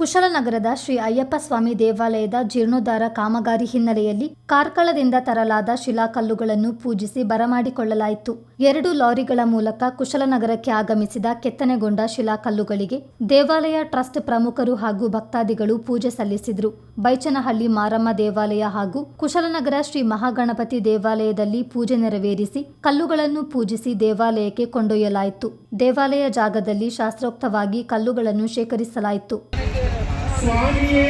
ಕುಶಲನಗರದ ಶ್ರೀ ಅಯ್ಯಪ್ಪ ಸ್ವಾಮಿ ದೇವಾಲಯದ ಜೀರ್ಣೋದ್ಧಾರ ಕಾಮಗಾರಿ ಹಿನ್ನೆಲೆಯಲ್ಲಿ ಕಾರ್ಕಳದಿಂದ ತರಲಾದ ಶಿಲಾಕಲ್ಲುಗಳನ್ನು ಪೂಜಿಸಿ ಬರಮಾಡಿಕೊಳ್ಳಲಾಯಿತು. ಎರಡು ಲಾರಿಗಳ ಮೂಲಕ ಕುಶಲನಗರಕ್ಕೆ ಆಗಮಿಸಿದ ಕೆತ್ತನೆಗೊಂಡ ಶಿಲಾಕಲ್ಲುಗಳಿಗೆ ದೇವಾಲಯ ಟ್ರಸ್ಟ್ ಪ್ರಮುಖರು ಹಾಗೂ ಭಕ್ತಾದಿಗಳು ಪೂಜೆ ಸಲ್ಲಿಸಿದರು. ಬೈಚನಹಳ್ಳಿ ಮಾರಮ್ಮ ದೇವಾಲಯ ಹಾಗೂ ಕುಶಲನಗರ ಶ್ರೀ ಮಹಾಗಣಪತಿ ದೇವಾಲಯದಲ್ಲಿ ಪೂಜೆ ನೆರವೇರಿಸಿ ಕಲ್ಲುಗಳನ್ನು ಪೂಜಿಸಿ ದೇವಾಲಯಕ್ಕೆ ಕೊಂಡೊಯ್ಯಲಾಯಿತು. ದೇವಾಲಯ ಜಾಗದಲ್ಲಿ ಶಾಸ್ತ್ರೋಕ್ತವಾಗಿ ಕಲ್ಲುಗಳನ್ನು ಶೇಖರಿಸಲಾಯಿತು. ಸ್ವಾಮಿಯೇ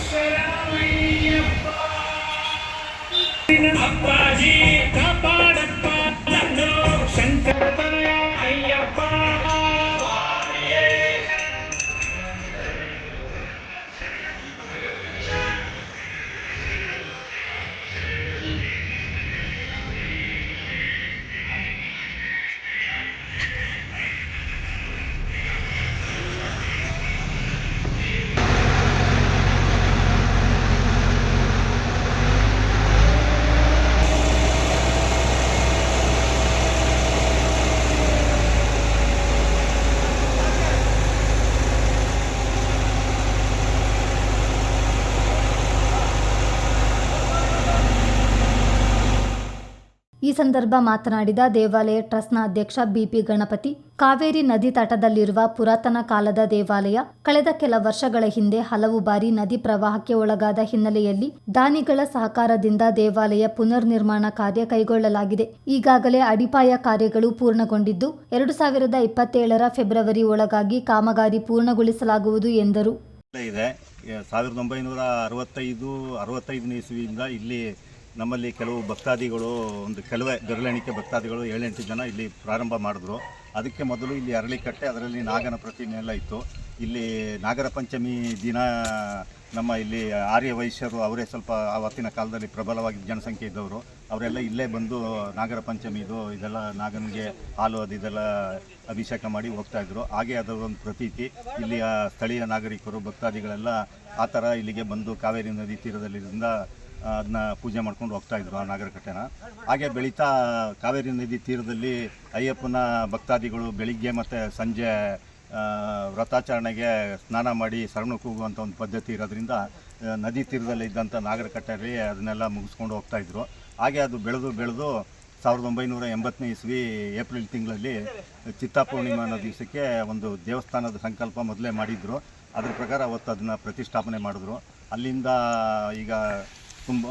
ಶರಣಮಯ್ಯಪ್ಪ ಈ ಸಂದರ್ಭ ಮಾತನಾಡಿದ ದೇವಾಲಯ ಟ್ರಸ್ಟ್ನ ಅಧ್ಯಕ್ಷ ಬಿಪಿ ಗಣಪತಿ, ಕಾವೇರಿ ನದಿ ತಟದಲ್ಲಿರುವ ಪುರಾತನ ಕಾಲದ ದೇವಾಲಯ ಕಳೆದ ಕೆಲ ವರ್ಷಗಳ ಹಿಂದೆ ಹಲವು ಬಾರಿ ನದಿ ಪ್ರವಾಹಕ್ಕೆ ಒಳಗಾದ ಹಿನ್ನೆಲೆಯಲ್ಲಿ ದಾನಿಗಳ ಸಹಕಾರದಿಂದ ದೇವಾಲಯ ಪುನರ್ ನಿರ್ಮಾಣ ಕಾರ್ಯ ಕೈಗೊಳ್ಳಲಾಗಿದೆ. ಈಗಾಗಲೇ ಅಡಿಪಾಯ ಕಾರ್ಯಗಳು ಪೂರ್ಣಗೊಂಡಿದ್ದು, ಎರಡು ಸಾವಿರದ ಇಪ್ಪತ್ತೇಳರ ಫೆಬ್ರವರಿ ಒಳಗಾಗಿ ಕಾಮಗಾರಿ ಪೂರ್ಣಗೊಳಿಸಲಾಗುವುದು ಎಂದರು. ಸಾವಿರದ ಒಂಬೈನೂರ ಅರವತ್ತೈದು, ಅರವತ್ತೈದನೇ ಇಲ್ಲಿ ನಮ್ಮಲ್ಲಿ ಕೆಲವು ಭಕ್ತಾದಿಗಳು, ಒಂದು ಕೆಲವೇ ಬೆರಳೆಣಿಕೆ ಭಕ್ತಾದಿಗಳು ಏಳೆಂಟು ಜನ ಇಲ್ಲಿ ಪ್ರಾರಂಭ ಮಾಡಿದ್ರು. ಅದಕ್ಕೆ ಮೊದಲು ಇಲ್ಲಿ ಅರಳಿಕಟ್ಟೆ, ಅದರಲ್ಲಿ ನಾಗನ ಪ್ರತಿಮೆ ಎಲ್ಲ ಇತ್ತು. ಇಲ್ಲಿ ನಾಗರ ಪಂಚಮಿ ದಿನ ನಮ್ಮ ಇಲ್ಲಿ ಆರ್ಯ ವೈಶ್ಯರು ಅವರೇ ಸ್ವಲ್ಪ ಆವತ್ತಿನ ಕಾಲದಲ್ಲಿ ಪ್ರಬಲವಾಗಿ ಜನಸಂಖ್ಯೆ ಇದ್ದವರು. ಅವರೆಲ್ಲ ಇಲ್ಲೇ ಬಂದು ನಾಗರ ಪಂಚಮಿ ಇದು, ಇದೆಲ್ಲ ನಾಗನಿಗೆ ಹಾಲು ಅದು ಇದೆಲ್ಲ ಅಭಿಷೇಕ ಮಾಡಿ ಹೋಗ್ತಾ ಇದ್ರು. ಹಾಗೆ ಅದರ ಒಂದು ಪ್ರತೀತಿ. ಇಲ್ಲಿಯ ಸ್ಥಳೀಯ ನಾಗರಿಕರು, ಭಕ್ತಾದಿಗಳೆಲ್ಲ ಆ ಥರ ಇಲ್ಲಿಗೆ ಬಂದು ಕಾವೇರಿ ನದಿ ತೀರದಲ್ಲಿರಿಂದ ಅದನ್ನ ಪೂಜೆ ಮಾಡ್ಕೊಂಡು ಹೋಗ್ತಾ ಇದ್ರು ಆ ನಾಗರಕಟ್ಟೆನ. ಹಾಗೆ ಬೆಳೀತಾ ಕಾವೇರಿ ನದಿ ತೀರದಲ್ಲಿ ಅಯ್ಯಪ್ಪನ ಭಕ್ತಾದಿಗಳು ಬೆಳಿಗ್ಗೆ ಮತ್ತು ಸಂಜೆ ವ್ರತಾಚರಣೆಗೆ ಸ್ನಾನ ಮಾಡಿ ಶರಣ ಕೂಗುವಂಥ ಒಂದು ಪದ್ಧತಿ ಇರೋದ್ರಿಂದ ನದಿ ತೀರದಲ್ಲಿ ಇದ್ದಂಥ ನಾಗರಕಟ್ಟೆಯಲ್ಲಿ ಅದನ್ನೆಲ್ಲ ಮುಗಿಸ್ಕೊಂಡು ಹೋಗ್ತಾ ಇದ್ರು. ಹಾಗೆ ಅದು ಬೆಳೆದು ಬೆಳೆದು ಸಾವಿರದ ಒಂಬೈನೂರ ಎಂಬತ್ತನೇ ಇಸ್ವಿ ಏಪ್ರಿಲ್ ತಿಂಗಳಲ್ಲಿ ಚಿತ್ತಾಪೂರ್ಣಿಮಾ ಅನ್ನೋ ದಿವಸಕ್ಕೆ ಒಂದು ದೇವಸ್ಥಾನದ ಸಂಕಲ್ಪ ಮೊದಲೇ ಮಾಡಿದ್ರು. ಅದ್ರ ಪ್ರಕಾರ ಅವತ್ತು ಅದನ್ನು ಪ್ರತಿಷ್ಠಾಪನೆ ಮಾಡಿದ್ರು. ಅಲ್ಲಿಂದ ಈಗ ತುಂಬ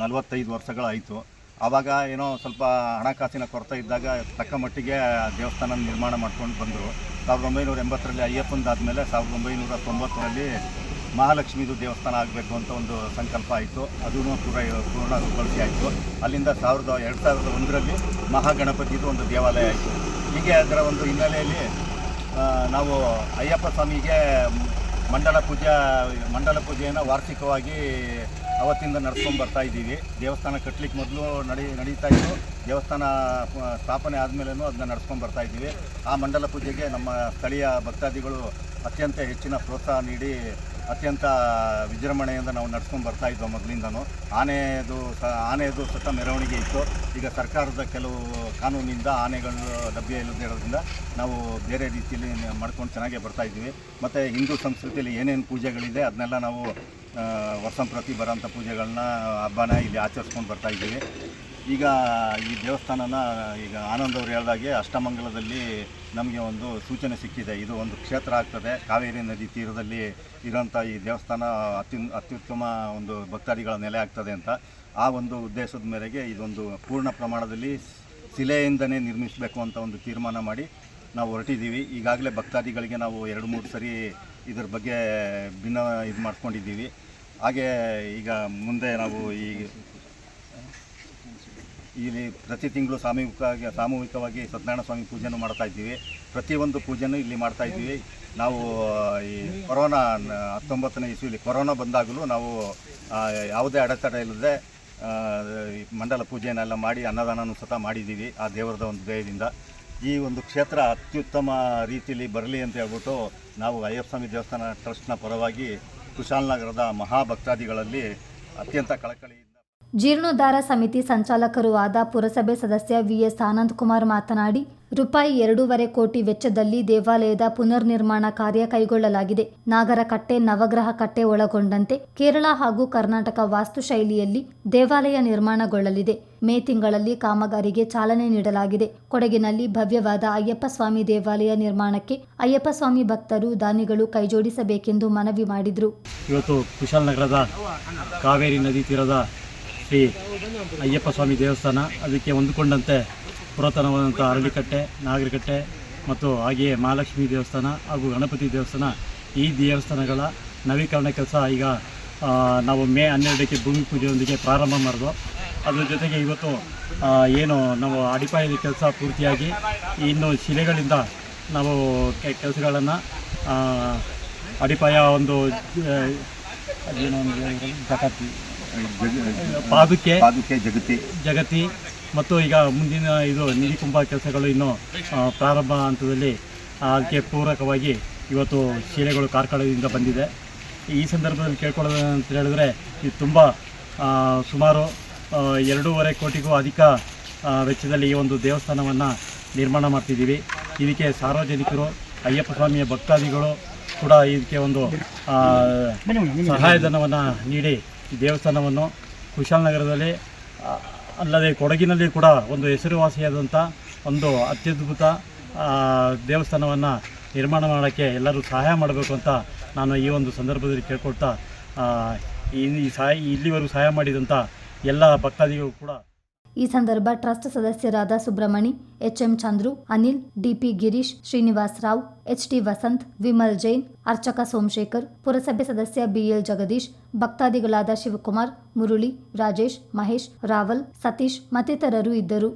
ನಲವತ್ತೈದು ವರ್ಷಗಳಾಯಿತು. ಆವಾಗ ಏನೋ ಸ್ವಲ್ಪ ಹಣಕಾಸಿನ ಕೊರತೆ ಇದ್ದಾಗ ತಕ್ಕ ಮಟ್ಟಿಗೆ ದೇವಸ್ಥಾನ ನಿರ್ಮಾಣ ಮಾಡ್ಕೊಂಡು ಬಂದರು. ಸಾವಿರದ ಒಂಬೈನೂರ ಎಂಬತ್ತರಲ್ಲಿ ಅಯ್ಯಪ್ಪಂದಾದಮೇಲೆ ಸಾವಿರದ ಒಂಬೈನೂರ ತೊಂಬತ್ತರಲ್ಲಿ ಮಹಾಲಕ್ಷ್ಮೀದು ದೇವಸ್ಥಾನ ಆಗಬೇಕು ಅಂತ ಒಂದು ಸಂಕಲ್ಪ ಆಯಿತು. ಅದೂ ಪೂರ ಪೂರ್ಣ ಬಳಕೆ ಆಯಿತು. ಅಲ್ಲಿಂದ ಸಾವಿರದ, ಎರಡು ಸಾವಿರದ ಒಂದರಲ್ಲಿ ಮಹಾಗಣಪತಿದು ಒಂದು ದೇವಾಲಯ ಆಯಿತು. ಹೀಗೆ ಅದರ ಒಂದು ಹಿನ್ನೆಲೆಯಲ್ಲಿ ನಾವು ಅಯ್ಯಪ್ಪ ಸ್ವಾಮಿಗೆ ಮಂಡಲ ಪೂಜೆ, ಮಂಡಲ ಪೂಜೆಯನ್ನು ವಾರ್ಷಿಕವಾಗಿ ಅವತ್ತಿಂದ ನಡ್ಸ್ಕೊಂಡು ಬರ್ತಾ ಇದ್ದೀವಿ. ದೇವಸ್ಥಾನ ಕಟ್ಟಲಿಕ್ಕೆ ಮೊದಲು ನಡಿ, ನಡೀತಾ ಇತ್ತು. ದೇವಸ್ಥಾನ ಸ್ಥಾಪನೆ ಆದಮೇಲೂ ಅದನ್ನ ನಡ್ಸ್ಕೊಂಡು ಬರ್ತಾ ಇದ್ದೀವಿ. ಆ ಮಂಡಲ ಪೂಜೆಗೆ ನಮ್ಮ ಸ್ಥಳೀಯ ಭಕ್ತಾದಿಗಳು ಅತ್ಯಂತ ಹೆಚ್ಚಿನ ಪ್ರೋತ್ಸಾಹ ನೀಡಿ, ಅತ್ಯಂತ ವಿಜೃಂಭಣೆಯಿಂದ ನಾವು ನಡ್ಸ್ಕೊಂಡು ಬರ್ತಾ ಇದ್ದೋ ಮೊದಲಿಂದನೂ. ಆನೆದು ಸ, ಆನೆದು ಸತ ಮೆರವಣಿಗೆ ಇತ್ತು. ಈಗ ಸರ್ಕಾರದ ಕೆಲವು ಕಾನೂನಿಂದ, ಆನೆಗಳು ಲಭ್ಯ ಇಲ್ಲದಿರೋದ್ರಿಂದ ನಾವು ಬೇರೆ ರೀತಿಯಲ್ಲಿ ಮಾಡ್ಕೊಂಡು ಚೆನ್ನಾಗೇ ಬರ್ತಾ ಇದ್ದೀವಿ. ಮತ್ತು ಹಿಂದೂ ಸಂಸ್ಕೃತಿಯಲ್ಲಿ ಏನೇನು ಪೂಜೆಗಳಿದೆ ಅದನ್ನೆಲ್ಲ ನಾವು ಆ, ವರ್ಷಂಪ್ರತಿ ಬರೋಂಥ ಪೂಜೆಗಳನ್ನ ಹಬ್ಬನ ಇಲ್ಲಿ ಆಚರಿಸ್ಕೊಂಡು ಬರ್ತಾ ಇದ್ದೀವಿ. ಈಗ ಈ ದೇವಸ್ಥಾನನ ಈಗ ಆನಂದ್ ಅವರು ಹೇಳ್ದಾಗೆ ಅಷ್ಟಮಂಗಲದಲ್ಲಿ ನಮಗೆ ಒಂದು ಸೂಚನೆ ಸಿಕ್ಕಿದೆ. ಇದು ಒಂದು ಕ್ಷೇತ್ರ ಆಗ್ತದೆ. ಕಾವೇರಿ ನದಿ ತೀರದಲ್ಲಿ ಇರೋಂಥ ಈ ದೇವಸ್ಥಾನ ಅತ್ಯು ಅತ್ಯುತ್ತಮ ಒಂದು ಭಕ್ತಾದಿಗಳ ನೆಲೆ ಆಗ್ತದೆ ಅಂತ. ಆ ಒಂದು ಉದ್ದೇಶದ ಮೇರೆಗೆ ಇದೊಂದು ಪೂರ್ಣ ಪ್ರಮಾಣದಲ್ಲಿ ಶಿಲೆಯಿಂದನೇ ನಿರ್ಮಿಸಬೇಕು ಅಂತ ಒಂದು ತೀರ್ಮಾನ ಮಾಡಿ ನಾವು ಹೊರಟಿದ್ದೀವಿ. ಈಗಾಗಲೇ ಭಕ್ತಾದಿಗಳಿಗೆ ನಾವು ಎರಡು ಮೂರು ಸರಿ ಇದ್ರ ಬಗ್ಗೆ ಭಿನ್ನ ಇದು ಮಾಡ್ಕೊಂಡಿದ್ದೀವಿ. ಹಾಗೆ ಈಗ ಮುಂದೆ ನಾವು ಈ ಇಲ್ಲಿ ಪ್ರತಿ ತಿಂಗಳು ಸಾಮೂಹಿಕವಾಗಿ ಸಾಮೂಹಿಕವಾಗಿ ಸತ್ಯನಾರಾಯಣ ಸ್ವಾಮಿ ಪೂಜೆನೂ ಮಾಡ್ತಾ ಇದ್ದೀವಿ. ಪ್ರತಿಯೊಂದು ಪೂಜೆನೂ ಇಲ್ಲಿ ಮಾಡ್ತಾ ಇದ್ದೀವಿ. ನಾವು, ಈ ಕೊರೋನಾ ಹತ್ತೊಂಬತ್ತನೇ ಇಸ್ವಿಲಿ ಕೊರೋನಾ ಬಂದಾಗಲೂ ನಾವು ಯಾವುದೇ ಅಡೆತಡೆ ಇಲ್ಲದೆ ಮಂಡಲ ಪೂಜೆನೆಲ್ಲ ಮಾಡಿ ಅನ್ನದಾನನೂ ಸತ ಮಾಡಿದ್ದೀವಿ ಆ ದೇವರದ ಒಂದು ದಯದಿಂದ ಈ ಒಂದು ಕ್ಷೇತ್ರ ಅತ್ಯುತ್ತಮ ರೀತಿಯಲ್ಲಿ ಬರಲಿ ಅಂತ ಹೇಳ್ಬಿಟ್ಟು ನಾವು ಅಯ್ಯಪ್ಪ ಸ್ವಾಮಿ ದೇವಸ್ಥಾನ ಟ್ರಸ್ಟ್ನ ಪರವಾಗಿ ಕುಶಾಲನಗರದ ಮಹಾಭಕ್ತಾದಿಗಳಲ್ಲಿ ಅತ್ಯಂತ ಕಳಕಳಿ ಜೀರ್ಣೋದ್ಧಾರ ಸಮಿತಿ ಸಂಚಾಲಕರೂ ಆದ ಪುರಸಭೆ ಸದಸ್ಯ ವಿಎಸ್ ಆನಂದ್ ಕುಮಾರ್ ಮಾತನಾಡಿ ರೂಪಾಯಿ ಎರಡೂವರೆ ಕೋಟಿ ವೆಚ್ಚದಲ್ಲಿ ದೇವಾಲಯದ ಪುನರ್ ನಿರ್ಮಾಣ ಕಾರ್ಯ ಕೈಗೊಳ್ಳಲಾಗಿದೆ. ನಾಗರ ಕಟ್ಟೆ ನವಗ್ರಹ ಕಟ್ಟೆ ಒಳಗೊಂಡಂತೆ ಕೇರಳ ಹಾಗೂ ಕರ್ನಾಟಕ ವಾಸ್ತುಶೈಲಿಯಲ್ಲಿ ದೇವಾಲಯ ನಿರ್ಮಾಣಗೊಳ್ಳಲಿದೆ. ಮೇ ತಿಂಗಳಲ್ಲಿ ಕಾಮಗಾರಿಗೆ ಚಾಲನೆ ನೀಡಲಾಗಿದೆ. ಕೊಡಗಿನಲ್ಲಿ ಭವ್ಯವಾದ ಅಯ್ಯಪ್ಪ ಸ್ವಾಮಿ ದೇವಾಲಯ ನಿರ್ಮಾಣಕ್ಕೆ ಅಯ್ಯಪ್ಪ ಸ್ವಾಮಿ ಭಕ್ತರು ದಾನಿಗಳು ಕೈಜೋಡಿಸಬೇಕೆಂದು ಮನವಿ ಮಾಡಿದರು. ಇವತ್ತು ಕುಶಾಲನಗರದ ಕಾವೇರಿ ನದಿ ತೀರದ ಶ್ರೀ ಅಯ್ಯಪ್ಪ ದೇವಸ್ಥಾನ, ಅದಕ್ಕೆ ಹೊಂದಿಕೊಂಡಂತೆ ಪುರಾತನವಾದಂಥ ಅರಳಿಕಟ್ಟೆ ನಾಗರಿಕಟ್ಟೆ ಮತ್ತು ಹಾಗೆಯೇ ಮಹಾಲಕ್ಷ್ಮಿ ದೇವಸ್ಥಾನ ಹಾಗೂ ಗಣಪತಿ ದೇವಸ್ಥಾನ ಈ ದೇವಸ್ಥಾನಗಳ ನವೀಕರಣ ಕೆಲಸ ಈಗ ನಾವು ಮೇ ಹನ್ನೆರಡಕ್ಕೆ ಭೂಮಿ ಪೂಜೆಯೊಂದಿಗೆ ಪ್ರಾರಂಭ ಮಾಡಿದ್ವು ಅದ್ರ ಜೊತೆಗೆ ಇವತ್ತು ಏನು ನಾವು ಅಡಿಪಾಯದ ಕೆಲಸ ಪೂರ್ತಿಯಾಗಿ ಇನ್ನು ಶಿಲೆಗಳಿಂದ ನಾವು ಕೆಲಸಗಳನ್ನು ಅಡಿಪಾಯ ಒಂದು ಪಾದುಕೆ ಪಾದುಕೆ ಜಗತಿ. ಜಗತಿ. ಮತ್ತು ಈಗ ಮುಂದಿನ ಇದು ನಿಧಿ ಕುಂಭ ಕೆಲಸಗಳು ಇನ್ನೂ ಪ್ರಾರಂಭ ಹಂತದಲ್ಲಿ ಅದಕ್ಕೆ ಪೂರಕವಾಗಿ ಇವತ್ತು ಶಿಲೆಗಳು ಕಾರ್ಕಳದಿಂದ ಬಂದಿದೆ. ಈ ಸಂದರ್ಭದಲ್ಲಿ ಕೇಳ್ಕೊಳ್ಳೋದು ಅಂತ ಹೇಳಿದ್ರೆ, ಇದು ತುಂಬ ಸುಮಾರು ಎರಡೂವರೆ ಕೋಟಿಗೂ ಅಧಿಕ ವೆಚ್ಚದಲ್ಲಿ ಈ ಒಂದು ದೇವಸ್ಥಾನವನ್ನು ನಿರ್ಮಾಣ ಮಾಡ್ತಿದ್ದೀವಿ. ಇದಕ್ಕೆ ಸಾರ್ವಜನಿಕರು, ಅಯ್ಯಪ್ಪ ಸ್ವಾಮಿಯ ಭಕ್ತಾದಿಗಳು ಕೂಡ ಇದಕ್ಕೆ ಒಂದು ಸಹಾಯಧನವನ್ನು ನೀಡಿ ದೇವಸ್ಥಾನವನ್ನು ಕುಶಾಲನಗರದಲ್ಲಿ ಅಲ್ಲದೆ ಕೊಡಗಿನಲ್ಲಿ ಕೂಡ ಒಂದು ಹೆಸರುವಾಸಿಯಾದಂಥ ಒಂದು ಅತ್ಯದ್ಭುತ ದೇವಸ್ಥಾನವನ್ನು ನಿರ್ಮಾಣ ಮಾಡೋಕ್ಕೆ ಎಲ್ಲರೂ ಸಹಾಯ ಮಾಡಬೇಕು ಅಂತ ನಾನು ಈ ಒಂದು ಸಂದರ್ಭದಲ್ಲಿ ಕೇಳ್ಕೊಳ್ತಾ ಈ ಸಹಾಯ, ಇಲ್ಲಿವರೆಗೂ ಸಹಾಯ ಮಾಡಿದಂಥ ಎಲ್ಲ ಭಕ್ತಾದಿಗಳು ಕೂಡ ಈ ಸಂದರ್ಭ ಟ್ರಸ್ಟ್ ಸದಸ್ಯರಾದ Subramani HM Chandru, Anil, DP Girish, Srinivas Rao, HT Vasanth, Vimal Jain, ಅರ್ಚಕ ಸೋಮಶೇಖರ್, ಪುರಸಭೆ ಸದಸ್ಯ ಬಿಎಲ್ ಜಗದೀಶ್, ಭಕ್ತಾದಿಗಳಾದ ಶಿವಕುಮಾರ್, ಮುರುಳಿ, ರಾಜೇಶ್, ಮಹೇಶ್, ರಾವಲ್, ಸತೀಶ್ ಮತ್ತಿತರರು ಇದ್ದರು.